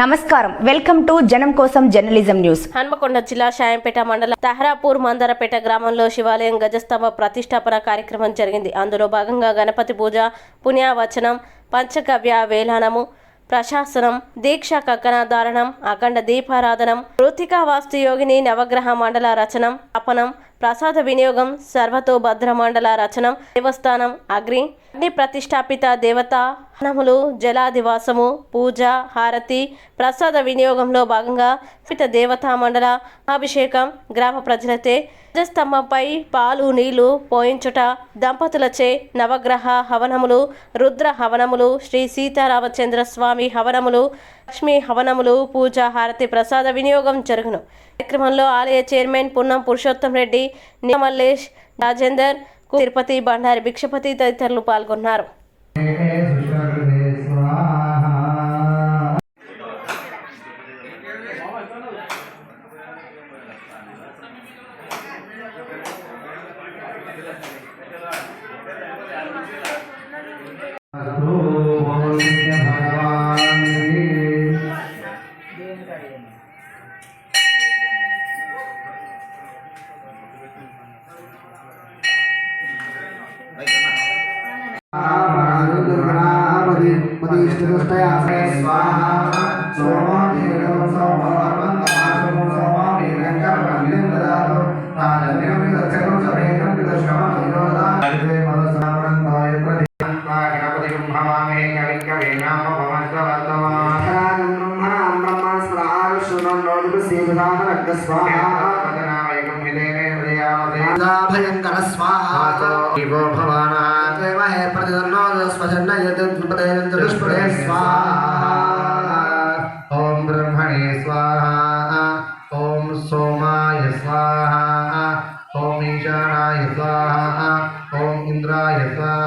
నమస్కారం. Welcome to జనం కోసం జర్నలిజం న్యూస్. హన్మకొండ జిల్లా షాయంపేట మండలం తహరాపూర్ మందరపేట గ్రామంలో శివాలయం గజస్తంభ ప్రతిష్టాపన కార్యక్రమం జరిగింది. అందులో భాగంగా గణపతి పూజ పుణ్యావచనం పంచగవ్య వేలానము ప్రశాసనం దీక్ష కక్కన ధారణం అఖండ దీపారాధనం మృతికా వాస్తు యోగిని నవగ్రహ మండల రచనం అపనం ప్రసాద వినియోగం సర్వతో భద్ర మండల రచనం దేవస్థానం అగ్ని అగ్ని ప్రతిష్టాపిత దేవత హనములు జలాదివాసము పూజ హారతి ప్రసాద వినియోగంలో భాగంగా పిత దేవతా మండల అభిషేకం గ్రామ ప్రజలచే ధ్వజస్తంభంపై పాలు నీళ్ళు పోయించుట దంపతులచే నవగ్రహ హవనములు రుద్ర హవనములు శ్రీ సీతారామచంద్ర స్వామి హవనములు లక్ష్మీ హవనములు పూజ హారతి ప్రసాద వినియోగం జరుగును. కార్యక్రమంలో ఆలయ చైర్మన్ పున్నం పురుషోత్తం రెడ్డి నిమల్లేష్ రాజేందర్ తిరుపతి బండారి భిక్షపతి తదితరులు పాల్గొన్నారు. భయంకర స్వాహా. దేవహే ప్రతిదన్నో वाग्देवहे प्रतिदन्नो स्वजन्न यद्विपदेन्द्रष्पदे स्वाहा। ॐ ब्रह्मणे स्वाहा, ॐ सोमाय स्वाहा, ॐ ईशानाय स्वाहा, ॐ इन्द्राय स्वाहा।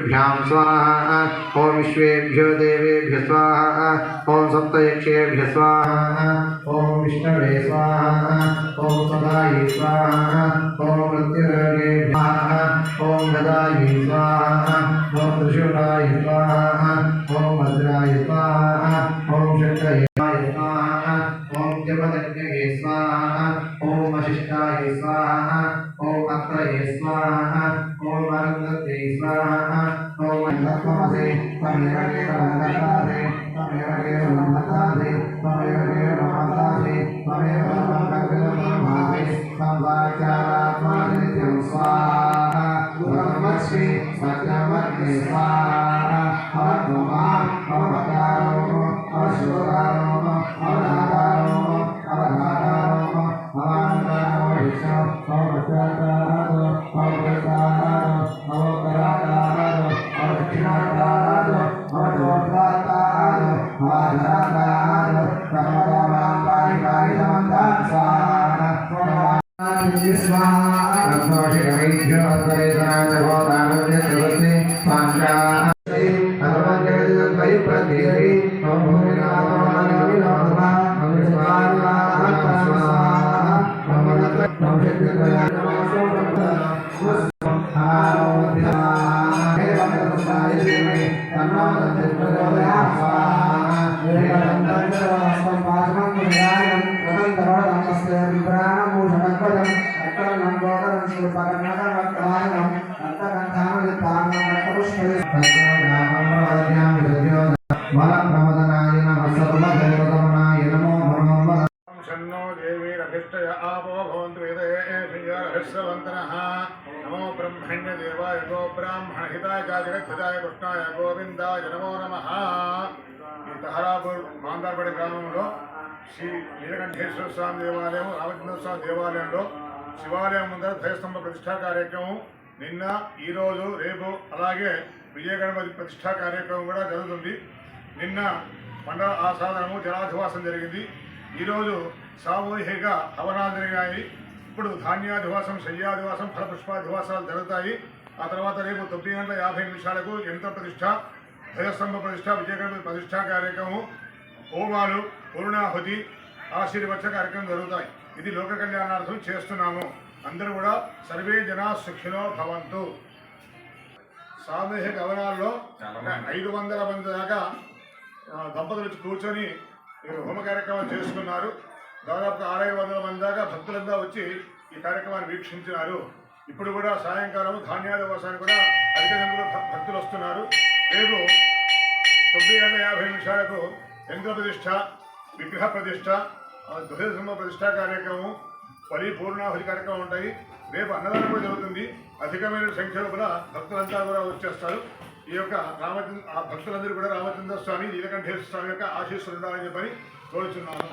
गुरुभ्यां स्वाहा ॐ विश्वेभ्यो देवेभ्य स्वाहा ॐ सप्तयक्षेभ्य स्वाहा ॐ विष्णवे स्वाहा ॐ सदायि स्वाहा ॐ मृत्युरगे स्वाहा ॐ गदायि स्वाहा ॐ त्रिशूलाय स्वाहा ये स्वाहा ओम वशिष्ठाय स्वाहा ॐ अत्रये स्वाहा ओम अरुन्धत्ये स्वाहा ॐ लक्ष्मसे त्वमेवगे रमदासे त्वमेवगे रमदासे संवाचारात्मानित्यं स्वाहा ब्रह्मस्मि सत्यमग्नि स्वाहा अवत्वमा अवतारो अशुरारो अवधारा भूमि राम राम राम ब्रह्मण्यदेवाय गो ब्राह्मणहिताय च जगद्धिताय कृष्णाय గోవిందాయ నమో నమః ఈ తహరాపూర్ మాందార్పడి గ్రామంలో శ్రీ నీలకంఠేశ్వర స్వామి దేవాలయం రామచంద్ర స్వామి దేవాలయంలో శివాలయం ముందర ధ్వజస్తంభ ప్రతిష్టా కార్యక్రమం నిన్న ఈరోజు రేపు అలాగే విజయ గణపతి ప్రతిష్టా కార్యక్రమం కూడా జరుగుతుంది నిన్న మండల ఆసాదనము జలాధివాసం జరిగింది ఈరోజు సామూహిక హవనాలు జరిగాయి ఇప్పుడు ధాన్యాధివాసం శయ్యాధివాసం ఫలపుష్పాధివాసాలు జరుగుతాయి ఆ తర్వాత రేపు తొమ్మిది గంటల యాభై నిమిషాలకు యంత్ర ప్రతిష్ట ధ్వజస్తంభ ప్రతిష్ట విజయగణపతి ప్రతిష్టా కార్యక్రమం హోమాలు పూర్ణాహుతి ఆశీర్వచ కార్యక్రమం జరుగుతాయి. ఇది లోక కళ్యాణార్థం చేస్తున్నాము. అందరూ కూడా సర్వే జనా సుఖినో భవంతు. సామూహిక భవనాల్లో ఐదు వందల మంది దాకా దంపతులు వచ్చి కూర్చొని హోమ కార్యక్రమాలు చేసుకున్నారు దాదాపు ఆరు వందల మంది దాకా భక్తులంతా వచ్చి ఈ కార్యక్రమాన్ని వీక్షించినారు. ఇప్పుడు కూడా సాయంకాలం ధాన్యాల వర్షానికి కూడా అధిక సంఖ్యలో భక్తులు వస్తున్నారు. రేపు తొమ్మిది గంటల యాభై నిమిషాలకు యంత్ర ప్రతిష్ట విగ్రహ ప్రతిష్ట ఆ, ధ్వజస్తంభ ప్రతిష్ట కార్యక్రమం పరిపూర్ణాహుతి కార్యక్రమం ఉంటాయి. రేపు అన్నదానం కూడా జరుగుతుంది. అధికమైన సంఖ్యలో కూడా భక్తులంతా కూడా వచ్చేస్తారు. ఈ యొక్క రామచంద్ర ఆ భక్తులందరూ కూడా రామచంద్ర స్వామి నీలకంఠేశ్వర స్వామి యొక్క ఆశీస్సులు ఉండాలని చెప్పని కోరుచున్నాను.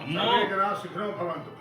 సుఖినో భవంతు.